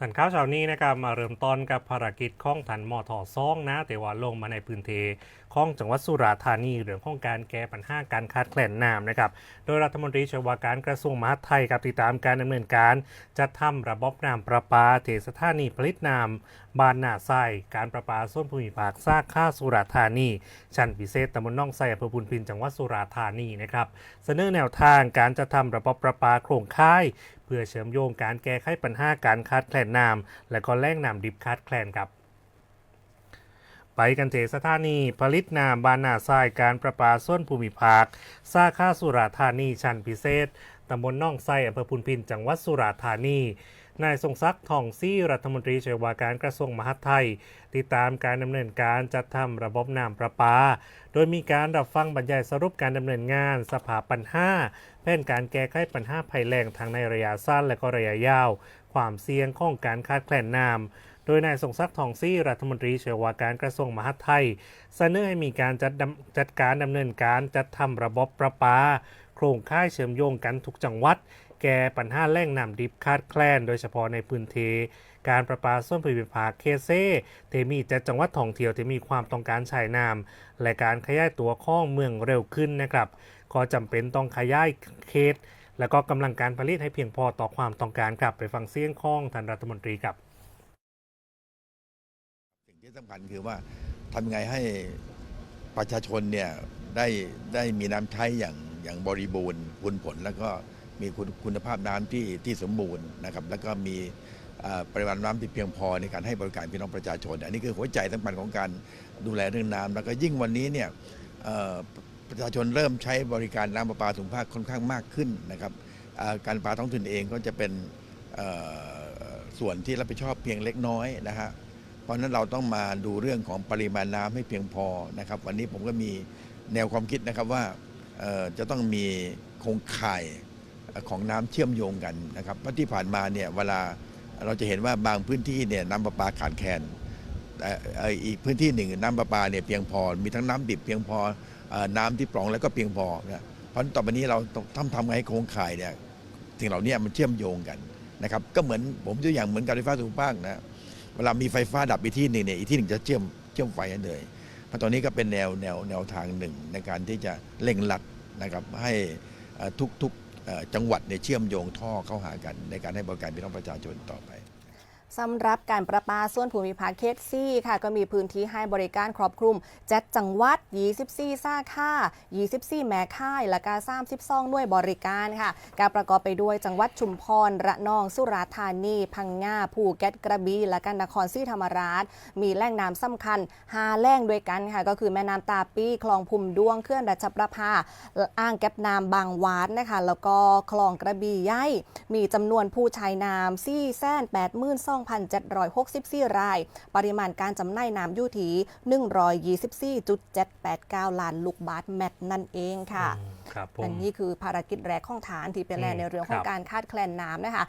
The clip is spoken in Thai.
ทันข้าวเช้านี้นะครับมาเริ่มต้นกับภารกิจของทันมอทอซ่องนะแต่ว่าลงมาในพื้นที่ของจังหวัดสุราษฎร์ธานีเรื่องของการแก้ปัญหาการขาดแคลนน้ำนะครับโดยรัฐมนตรีช่วยว่าการกระทรวงมหาดไทยกับติดตามการดำเนินการ จัดทำระบบน้ำประปาเทสถานีผลิตน้ำบานนาไซการประปาส่วนภูมิภาคซากข้าสุราษฎร์ธานี ชั้นพิเศษตำบลหน่องไซอำเภอพุนพินจังหวัดสุราษฎร์ธานีนะครับเสนอแนวทางการจะทำระบบประปาโครงข่าย เพื่อเชื่อมโยงการแก้ไขปัญหาการขาดแคลนน้ำและก็แล่งน้ำดิบขาดแคลนครับไปกันเจสถานีผลิตน้ำบานนาทรายการประปาส่วนภูมิภาคสาขาสุราธานีชั้นพิเศษตำบลน่องไซอำเภอพุนพินจังหวัดสุราธานี นายทรงศักดิ์ทองซี่รัฐมนตรีช่วยว่าการกระทรวงมหาดไทย ติดตามการดำเนินการจัดทำระบบน้ำประปา โดยมีการรับฟังบรรยายสรุปการดำเนินงาน สภาปัญหาแผนการแก้ไขปัญหาภัยแล้งทั้งในระยะสั้นและก็ระยะยาว ความเสี่ยงของการขาดแคลนน้ำโดยนายสงศักดิ์ทองซี่รัฐมนตรีช่วยว่าการกระทรวงมหาดไทย เสนอให้มีการจัดจัดการดำเนินการจัดทำระบบประปา โครงข่ายเชื่อมโยงกันทุกจังหวัด แก้ปัญหาแหล่งน้ำดิบขาดแคลน โดยเฉพาะในพื้นที่การประปาส่วนภูมิภาคเคเซเทมีจัดจังหวัดท่องเที่ยวที่มีความต้องการใช้น้ำและการขยายตัวข้องเมืองเร็วขึ้นนะครับ ก็จำเป็นต้องขยายเขตแล้วก็กำลังการผลิตให้เพียงพอต่อความต้องการครับไปฟังเสียงข้องท่านรัฐมนตรีครับสิ่งที่สำคัญคือว่าทำยังไงให้ประชาชนเนี่ยได้ได้มีน้ำใช้อย่าง อย่างบริบูรณ์คุณผลแล้วก็มีคุณคุณภาพน้ำที่ที่สมบูรณ์นะครับแล้วก็มีปริมาณน้ำที่เพียงพอในการให้บริการพี่น้องประชาชน อันนี้คือหัวใจสำคัญของการดูแลเรื่องน้ำแล้วก็ยิ่งวันนี้เนี่ยประชาชนเริ่มใช้บริการน้ำประปาสุขภาพค่อนข้างมากขึ้นนะครับการประปาท้องถิ่นเองก็จะเป็นส่วนที่รับผิดชอบเพียงเล็กน้อยนะฮะเพราะฉะนั้นเราต้องมาดูเรื่องของปริมาณน้ำให้เพียงพอนะครับ วันนี้ผมก็มีแนวความคิดนะครับว่า จะต้องมีโครงข่ายของน้ำเชื่อมโยงกันนะครับเพราะที่ผ่านมาเนี่ยเวลาเราจะเห็นว่าบางพื้นที่เนี่ยน้ำประปาขาดแคลนแต่อีกพื้นที่หนึ่งน้ำประปาเนี่ยเพียงพอ มีทั้งน้ำดิบเพียงพอน้ำที่ปรองแล้วก็เพียงพอนะเพราะนั้นต่อไปนี้เราต้องทำทำไงให้โครงข่ายเนี่ยสิ่งเหล่านี้มันเชื่อมโยงกันนะครับก็เหมือนผมตัวอย่างเหมือนการไฟฟ้าส่วนภูมิภาคนะเวลามีไฟฟ้าดับอีกที่หนึ่งเนี่ยอีกที่หนึ่งจะเชื่อมเชื่อมไฟกันเลย เพราะตอนนี้ก็เป็นแนวแนวแนวทางหนึ่งในการที่จะเร่งรัดนะครับให้ทุกทุกจังหวัดในเชื่อมโยงท่อเข้าหากัน ในการให้บริการพี่น้องประชาชนต่อไป สำหรับการประปาส่วนภูมิภาคเขตซี่ค่ะ ก็มีพื้นที่ให้บริการครอบคลุมจัดจังหวัด 24 ซ่าค่า 24 แม่ค่ายและการ32หน่วยบริการค่ะ การประกอบไปด้วยจังหวัดชุมพร ระนอง สุราษฎร์ธานี พังงา ภูเก็ต กระบี่ และกันนครศรีธรรมราช มีแหล่งน้ำสำคัญ5แหล่งด้วยกันค่ะ ก็คือแม่น้ำตาปีคลองพุมด้วงเขื่อนรัชประภา อ่างเก็บน้ำบางวานนะคะ แล้วก็คลองกระบี่ใหญ่ มีจำนวนผู้ใช้น้ำ4 8 2 764 ราย ปริมาณการจำหน่ายน้ำอยู่ที่124.789 ล้านลูกบาทเมตรนั่นเองค่ะครับผอัมนนี้คือภารกิจแรกของฐานที่เป็นแรกในเรื่องขอคงรับการคาดแคลนน้ำนะคะ